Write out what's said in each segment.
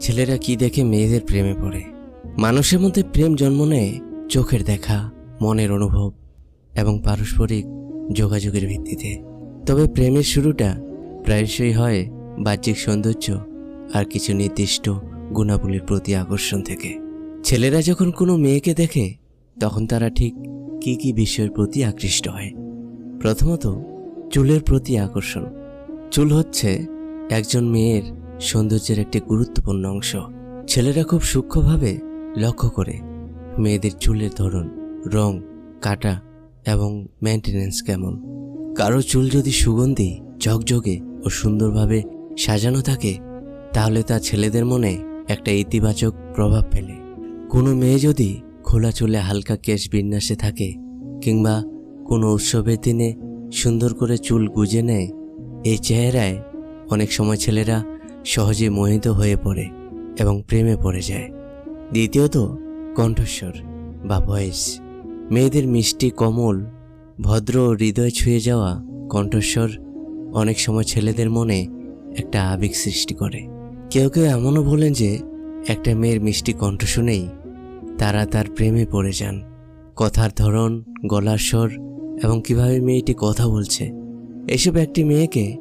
ছেলেরা কি দেখে মেয়েদের প্রেমে পড়ে? মানুষের মধ্যে প্রেম জন্ম নেয় চোখের দেখা, মনের অনুভব এবং পারস্পরিক যোগাযোগের ভিত্তিতে। তবে প্রেমের শুরুটা প্রায়শই হয় বাহ্যিক সৌন্দর্য আর কিছু নির্দিষ্ট গুণাবলীর প্রতি আকর্ষণ থেকে। ছেলেরা যখন কোনো মেয়েকে দেখে, তখন তারা ঠিক কি কি বিষয়ের প্রতি আকৃষ্ট হয়। প্রথমত, চুলের প্রতি আকর্ষণ। চুল হচ্ছে একজন মেয়ের সৌন্দর্যের একটি গুরুত্বপূর্ণ অংশ। ছেলেরা খুব সূক্ষ্মভাবে লক্ষ্য করে। মেয়েদের চুলের ধরন, রং, কাটা এবং মেনটেনেন্স কেমন। কারও চুল যদি সুগন্ধি, ঝকঝকে ও সুন্দরভাবে সাজানো থাকে, তাহলে তা ছেলেদের মনে একটা ইতিবাচক প্রভাব ফেলে। কোনো মেয়ে যদি খোলা চুলে হালকা কেশ বিন্যাসে থাকে কিংবা কোনো উৎসবের দিনে সুন্দর করে চুল গুজে নেয়, এই চেহারায় অনেক সময় ছেলেরা সহজে মোহিত হয়ে পড়ে এবং প্রেমে পড়ে যায়। দ্বিতীয়ত, কণ্ঠস্বর বা ভয়েস মেয়েদের মিষ্টি, কমল, ভদ্র হৃদয় ছুঁয়ে যাওয়া কণ্ঠস্বর অনেক সময় ছেলেদের মনে একটা আবেগ সৃষ্টি করে। কেউ কেউ এমনও বলেন যে, একটা মেয়ের মিষ্টি কণ্ঠ শুনেই তারা তার প্রেমে পড়ে যান। কথার ধরন, গলার স্বর এবং কীভাবে মেয়েটি কথা বলছে, এসব একটি মেয়েকে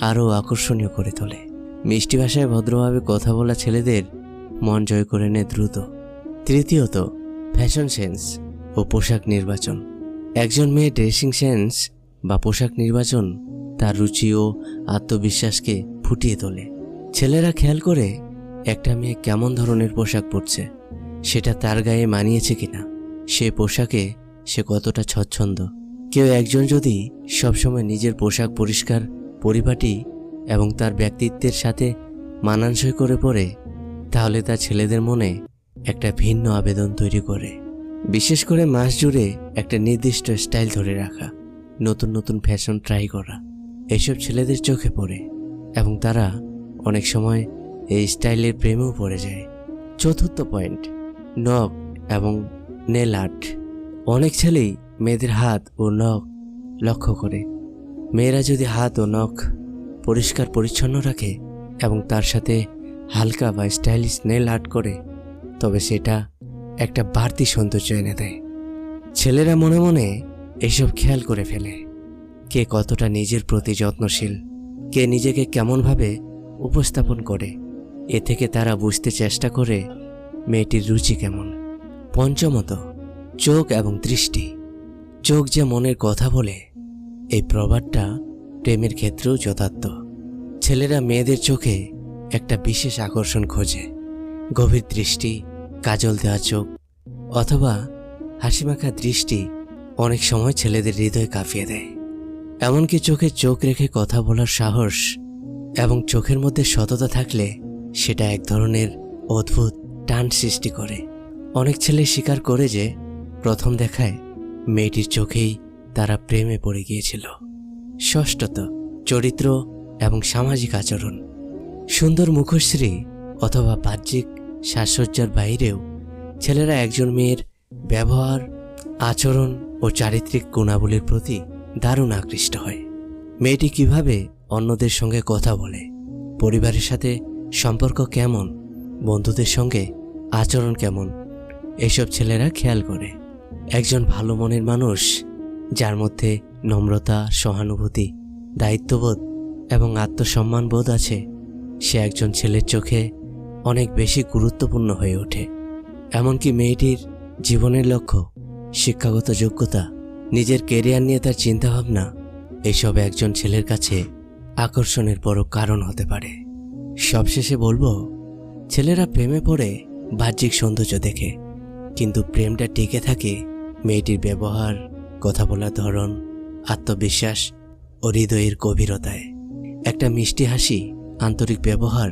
আরও আকর্ষণীয় করে তোলে। মিষ্টি ভাষায় ভদ্রভাবে কথা বলা ছেলেদের মন জয় করে নেয় দ্রুত। তৃতীয়ত ফ্যাশন সেন্স ও পোশাক নির্বাচন। একজন মেয়ে ড্রেসিং সেন্স বা পোশাক নির্বাচন তার রুচি ও আত্মবিশ্বাসকে ফুটিয়ে তোলে। ছেলেরা খেয়াল করে একটা মেয়ে কেমন ধরনের পোশাক পরছে, সেটা তার গায়ে মানিয়েছে কিনা, সে পোশাকে সে কতটা স্বচ্ছন্দ। কেউ একজন যদি সবসময় নিজের পোশাক পরিষ্কার পরিপাটি এবং তার ব্যক্তিত্বের সাথে মানানসই করে পড়ে, তাহলে তার ছেলেদের মনে একটা ভিন্ন আবেদন তৈরি করে। বিশেষ করে মাস জুড়ে একটা নির্দিষ্ট স্টাইল ধরে রাখা, নতুন নতুন ফ্যাশন ট্রাই করা এইসব ছেলেদের চোখে পড়ে এবং তারা অনেক সময় এই স্টাইলের প্রেমেও পড়ে যায়। চতুর্থ পয়েন্ট, নখ এবং নেল আর্ট। অনেক ছেলেই মেয়েদের হাত ও নখ লক্ষ্য করে। মেয়েরা যদি হাত ও নখ পরিষ্কার পরিচ্ছন্ন রাখে এবং তার সাথে হালকা বা স্টাইলিশ নেল আর্ট করে, তবে সেটা একটা বাড়তি সৌন্দর্য এনে দেয়। ছেলেরা মনে মনে এইসব খেয়াল করে ফেলে, কে কতটা নিজের প্রতি যত্নশীল, কে নিজেকে কেমনভাবে উপস্থাপন করে। এ থেকে তারা বুঝতে চেষ্টা করে মেয়েটির রুচি কেমন, পঞ্চমত, চোখ এবং দৃষ্টি। চোখ যে মনের কথা বলে, এই প্রবাদটা প্রেমের ক্ষেত্রেও যথার্থ। ছেলেরা মেয়েদের চোখে একটা বিশেষ আকর্ষণ খোঁজে। গভীর দৃষ্টি, কাজল দেওয়া চোখ, অথবা হাসিমাখা দৃষ্টি অনেক সময় ছেলেদের হৃদয় কাঁপিয়ে দেয়। এমনকি চোখে চোখ রেখে কথা বলার সাহস এবং চোখের মধ্যে সততা থাকলে সেটা এক ধরনের অদ্ভুত টান সৃষ্টি করে। অনেক ছেলে স্বীকার করে যে প্রথম দেখায় মেয়েটির চোখেই তারা প্রেমে পড়ে গিয়েছিল। ষষ্ঠত চরিত্র এবং সামাজিক আচরণ। সুন্দর মুখশ্রী অথবা বাহ্যিক সাজসজ্জার বাইরেও ছেলেরা একজন মেয়ের ব্যবহার, আচরণ ও চারিত্রিক গুণাবলীর প্রতি দারুণ আকৃষ্ট হয়। মেয়েটি কীভাবে অন্যদের সঙ্গে কথা বলে, পরিবারের সাথে সম্পর্ক কেমন, বন্ধুদের সঙ্গে আচরণ কেমন, এসব ছেলেরা খেয়াল করে। একজন ভালো মনের মানুষ যার মধ্যে নম্রতা, সহানুভূতি, দায়িত্ববোধ এবং আত্মসম্মান বোধ আছে, সে একজন ছেলের চোখে অনেক বেশি গুরুত্বপূর্ণ হয়ে ওঠে। এমনকি মেয়েটির জীবনের লক্ষ্য, শিক্ষাগত যোগ্যতা, নিজের কেরিয়ার নিয়ে তার চিন্তাভাবনা, এসব একজন ছেলের কাছে আকর্ষণের বড় কারণ হতে পারে। সবশেষে বলব, ছেলেরা প্রেমে পড়ে বাহ্যিক সৌন্দর্য দেখে, কিন্তু প্রেমটা টিকে থাকে মেয়েটির ব্যবহার কথা বলার ধরন, আত্মবিশ্বাস ও হৃদয়ের গভীরতায়। একটা মিষ্টি হাসি, আন্তরিক ব্যবহার,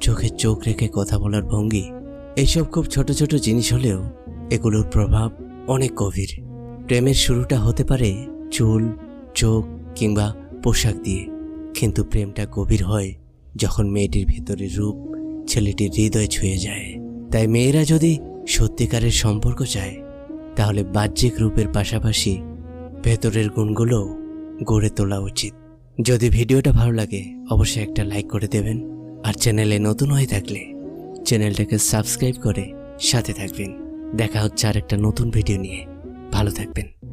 চোখে চোখ রেখে কথা বলার ভঙ্গি এইসব খুব ছোট ছোট জিনিস হলেও এগুলোর প্রভাব অনেক গভীর। প্রেমের শুরুটা হতে পারে চুল, চোখ কিংবা পোশাক দিয়ে। কিন্তু প্রেমটা গভীর হয় যখন মেয়েটির ভেতরের রূপ, ছেলেটির হৃদয় ছুঁয়ে যায়। তাই মেয়েরা যদি সত্যিকারের সম্পর্ক চায় তাহলে বাহ্যিক রূপের পাশাপাশি ভেতরের গুণগুলো গড়ে তোলা উচিত। যদি ভিডিওটা ভালো লাগে, অবশ্যই একটা লাইক করে দেবেন। আর চ্যানেলে নতুন হয়ে থাকলে চ্যানেলটাকে সাবস্ক্রাইব করে সাথে থাকবেন। দেখা হচ্ছে আর একটা নতুন ভিডিও নিয়ে। ভালো থাকবেন।